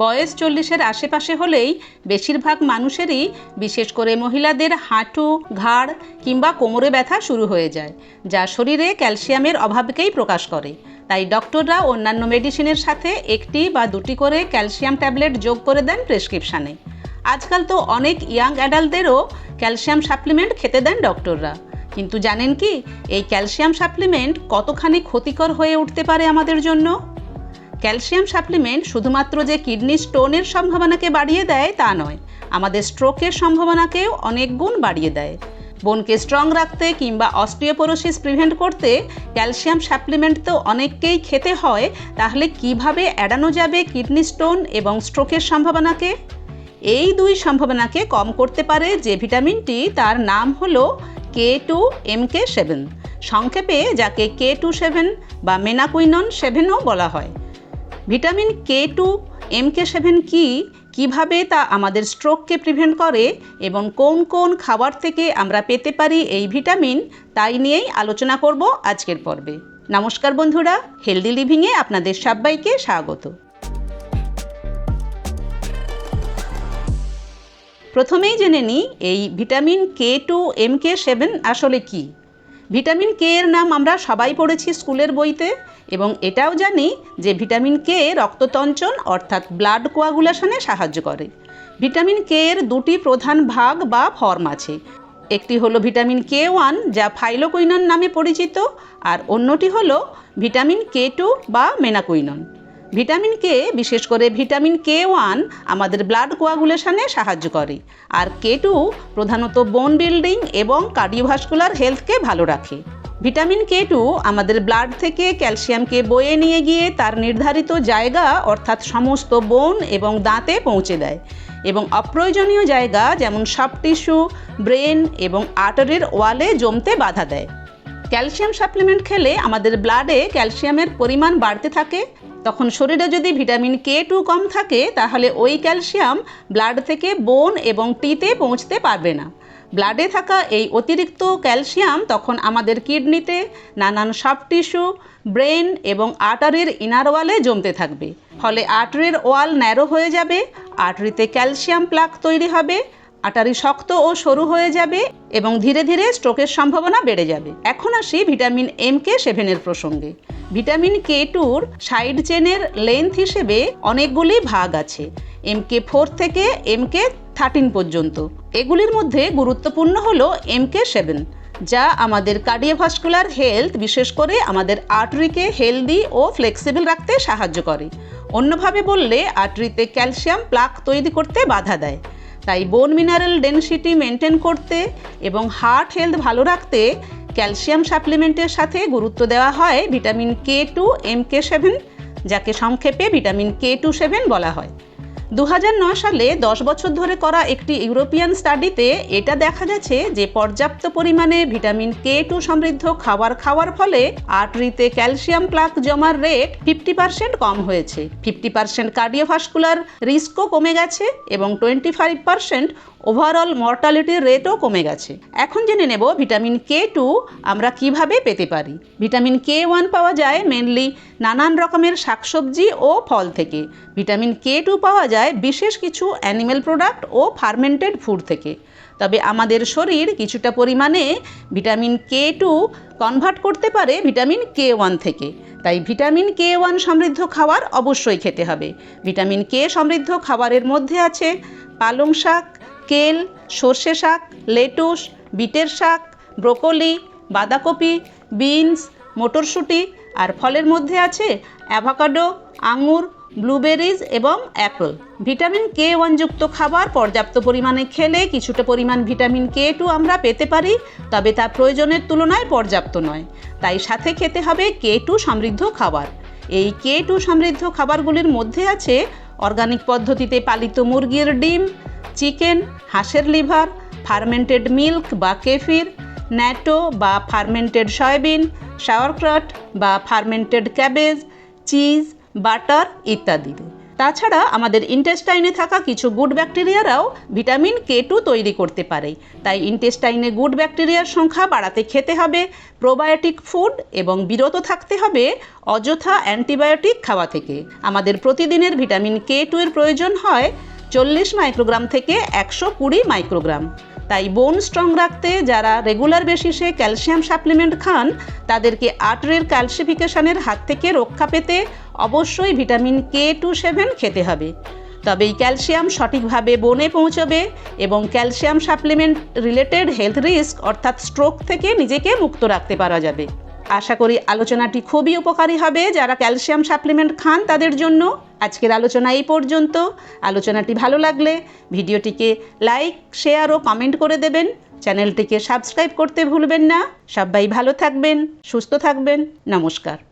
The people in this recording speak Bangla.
বয়স চল্লিশের আশেপাশে হলেই বেশিরভাগ মানুষেরই, বিশেষ করে মহিলাদের হাঁটু, ঘাড় কিংবা কোমরে ব্যথা শুরু হয়ে যায়, যা শরীরে ক্যালসিয়ামের অভাবকেই প্রকাশ করে। তাই ডক্টররা অন্যান্য মেডিসিনের সাথে একটি বা দুটি করে ক্যালসিয়াম ট্যাবলেট যোগ করে দেন প্রেসক্রিপশানে। আজকাল তো অনেক ইয়াং অ্যাডাল্টদেরও ক্যালসিয়াম সাপ্লিমেন্ট খেতে দেন ডক্টররা। কিন্তু জানেন কি, এই ক্যালসিয়াম সাপ্লিমেন্ট কতখানি ক্ষতিকর হয়ে উঠতে পারে আমাদের জন্য? ক্যালসিয়াম সাপ্লিমেন্ট শুধুমাত্র যে কিডনি স্টোনের সম্ভাবনাকে বাড়িয়ে দেয় তা নয়, আমাদের স্ট্রোকের সম্ভাবনাকেও অনেক গুণ বাড়িয়ে দেয়। বোনকে স্ট্রং রাখতে কিংবা অস্ট্রিওপোরোসিস প্রিভেন্ট করতে ক্যালসিয়াম সাপ্লিমেন্ট তো অনেককেই খেতে হয়, তাহলে কীভাবে এড়ানো যাবে কিডনি স্টোন এবং স্ট্রোকের সম্ভাবনাকে? এই দুই সম্ভাবনাকে কম করতে পারে যে ভিটামিনটি তার নাম হলো K two M K seven. সংক্ষেপে যাকে কে টু সেভেন বা মেনাকুইনন সেভেনও বলা হয়। Vitamin K two, M K seven কী, কীভাবে তা আমাদের স্ট্রোককে প্রিভেন্ট করে এবং কোন কোন খাবার থেকে আমরা পেতে পারি এই ভিটামিন, তাই নিয়েই আলোচনা করব আজকের পর্বে। নমস্কার বন্ধুরা হেলদি লিভিংয়ে আপনাদের সবাইকে স্বাগত। প্রথমেই জেনে নিই, এই vitamin K two, M K seven আসলে কী। ভিটামিন কে এর নাম আমরা সবাই পড়েছি স্কুলের বইতে, এবং এটাও জানি যে ভিটামিন কে রক্ততঞ্চন অর্থাৎ ব্লাড কোয়াগুলেশনে সাহায্য করে। ভিটামিন কে এর দুটি প্রধান ভাগ বা ফর্ম আছে। একটি হলো ভিটামিন কে ওয়ান, যা ফাইলোকুইনন নামে পরিচিত, আর অন্যটি হলো ভিটামিন কে টু বা মেনাকুইনন। ভিটামিন কে, বিশেষ করে ভিটামিন কে ওয়ান, আমাদের ব্লাড কোয়াগুলেশনে সাহায্য করে। আর কে টু, প্রধানত বোন বিল্ডিং এবং কার্ডিওভাস্কুলার হেলথকে ভালো রাখে। ভিটামিন কে টু আমাদের ব্লাড থেকে ক্যালসিয়ামকে বয়ে নিয়ে গিয়ে তার নির্ধারিত জায়গা, অর্থাৎ সমস্ত বোন এবং দাঁতে পৌঁছে দেয়। এবং অপ্রয়োজনীয় জায়গা যেমন সব টিস্যু ব্রেন এবং আর্টারির ওয়ালে জমতে বাধা দেয়। ক্যালসিয়াম সাপ্লিমেন্ট খেলে আমাদের ব্লাডে ক্যালসিয়ামের পরিমাণ বাড়তে থাকে। তখন শরীরে যদি ভিটামিন কে টু কম থাকে, তাহলে ওই ক্যালসিয়াম ব্লাড থেকে বোন এবং টিতে পৌঁছতে পারবে না। ব্লাডে থাকা এই অতিরিক্ত ক্যালসিয়াম তখন আমাদের কিডনিতে, নানান সব টিস্যু ব্রেন এবং আর্টারির ইনার ওয়ালে জমতে থাকবে। ফলে আর্টারির ওয়াল ন্যারো হয়ে যাবে, আর্টারিতে ক্যালসিয়াম প্লাক তৈরি হবে আটারি শক্ত ও সরু হয়ে যাবে এবং ধীরে ধীরে স্ট্রোকের সম্ভাবনা বেড়ে যাবে। এখন আসি ভিটামিন এম কে সেভেনের প্রসঙ্গে। ভিটামিন কে টুর সাইড চেনের লেন্থ হিসেবে অনেকগুলি ভাগ আছে, এম কে ফোর থেকে এম কে থার্টিন পর্যন্ত। এগুলির মধ্যে গুরুত্বপূর্ণ হলো এম কে সেভেন, যা আমাদের কার্ডিওভাস্কুলার হেলথ, বিশেষ করে আমাদের আর্টারিকে হেলদি ও ফ্লেক্সিবল রাখতে সাহায্য করে। অন্যভাবে বললে, আর্টারিতে ক্যালসিয়াম, প্লাক তৈরি করতে বাধা দেয়। তাই বোন মিনারেল ডেনসিটি মেনটেন করতে এবং হার্ট হেলথ ভালো রাখতে ক্যালসিয়াম সাপ্লিমেন্টের সাথে গুরুত্ব দেওয়া হয় vitamin K two M K seven যাকে সংক্ষেপে ভিটামিন কে টু সেভেন বলা হয়। দু হাজার নয় সালে দশ বছর ধরে করা একটি ইউরোপিয়ান স্টাডিতে এটা দেখা গেছে যে পর্যাপ্ত পরিমাণে ভিটামিন কে টু সমৃদ্ধ খাবার খাওয়ার ফলে আর্টারিতে ক্যালসিয়াম প্লাক জমার রেট ফিফটি পার্সেন্ট কম হয়েছে। ফিফটি পার্সেন্ট কার্ডিওভাস্কুলার রিস্কও কমে গেছে এবং টোয়েন্টি ফাইভ পার্সেন্ট ওভারঅল মর্টালিটির রেটও কমে গেছে। এখন জেনে নেব ভিটামিন কে টু আমরা কীভাবে পেতে পারি। ভিটামিন কে ওয়ান পাওয়া যায় মেনলি নানান রকমের শাকসবজি ও ফল থেকে। ভিটামিন কে টু পাওয়া যায় বিশেষ কিছু অ্যানিমেল প্রোডাক্ট ও ফার্মেন্টেড ফুড থেকে। তবে আমাদের শরীর কিছুটা পরিমাণে ভিটামিন কে টু কনভার্ট করতে পারে ভিটামিন কে ওয়ান থেকে। তাই ভিটামিন কে ওয়ান সমৃদ্ধ খাবার অবশ্যই খেতে হবে। ভিটামিন কে সমৃদ্ধ খাবারের মধ্যে আছে পালং শাক কেল সর্ষে শাক, লেটুস, বিটের শাক, ব্রোকলি, বাঁধাকপি, বিনস, মটরশুঁটি আর ফলের মধ্যে আছে অ্যাভাকাডো, আঙুর, ব্লুবেরিজ এবং অ্যাপল। ভিটামিন কে ওয়ানযুক্ত খাবার পর্যাপ্ত পরিমাণে খেলে কিছুটা পরিমাণ ভিটামিন কে টু আমরা পেতে পারি, তবে তা প্রয়োজনের তুলনায় পর্যাপ্ত নয়। তাই সাথে খেতে হবে কে টু সমৃদ্ধ খাবার। এই কে টু সমৃদ্ধ খাবারগুলির মধ্যে আছে অর্গানিক পদ্ধতিতে পালিত মুরগির ডিম, চিকেন হাঁসের লিভার, ফার্মেন্টেড মিল্ক বা কেফির, ন্যাটো বা ফার্মেন্টেড সয়াবিন, শাওয়ারক্রট বা ফার্মেন্টেড ক্যাবেজ, চিজ, বাটার ইত্যাদি। তাছাড়া আমাদের ইন্টেস্টাইনে থাকা কিছু গুড ব্যাকটেরিয়ারাও ভিটামিন কে টু তৈরি করতে পারে। তাই ইন্টেস্টাইনে গুড ব্যাকটেরিয়ার সংখ্যা বাড়াতে খেতে হবে, প্রোবায়োটিক ফুড এবং বিরত থাকতে হবে অযথা অ্যান্টিবায়োটিক খাওয়া থেকে। আমাদের প্রতিদিনের ভিটামিন কে টু এর প্রয়োজন হয় চল্লিশ মাইক্রোগ্রাম থেকে একশো কুড়ি মাইক্রোগ্রাম। তাই বোন স্ট্রং রাখতে যারা রেগুলার বেসিসে ক্যালসিয়াম সাপ্লিমেন্ট খান, তাদেরকে আর্টারির ক্যালসিফিকেশনের হাত থেকে রক্ষা পেতে অবশ্যই ভিটামিন কে টু সেভেন খেতে হবে। তবে এই ক্যালসিয়াম সঠিকভাবে বনে পৌঁছবে এবং calcium supplement related health risk অর্থাৎ স্ট্রোক থেকে নিজেকে মুক্ত রাখতে পারা যাবে। আশা করি আলোচনাটি খুবই উপকারী হবে। যারা ক্যালসিয়াম সাপ্লিমেন্ট খান তাদের জন্য আজকের আলোচনা এই পর্যন্ত। আলোচনাটি ভালো লাগলে ভিডিওটিকে লাইক, শেয়ার ও কমেন্ট করে দেবেন। চ্যানেলটিকে সাবস্ক্রাইব করতে ভুলবেন না। সবাই ভালো থাকবেন, সুস্থ থাকবেন। নমস্কার।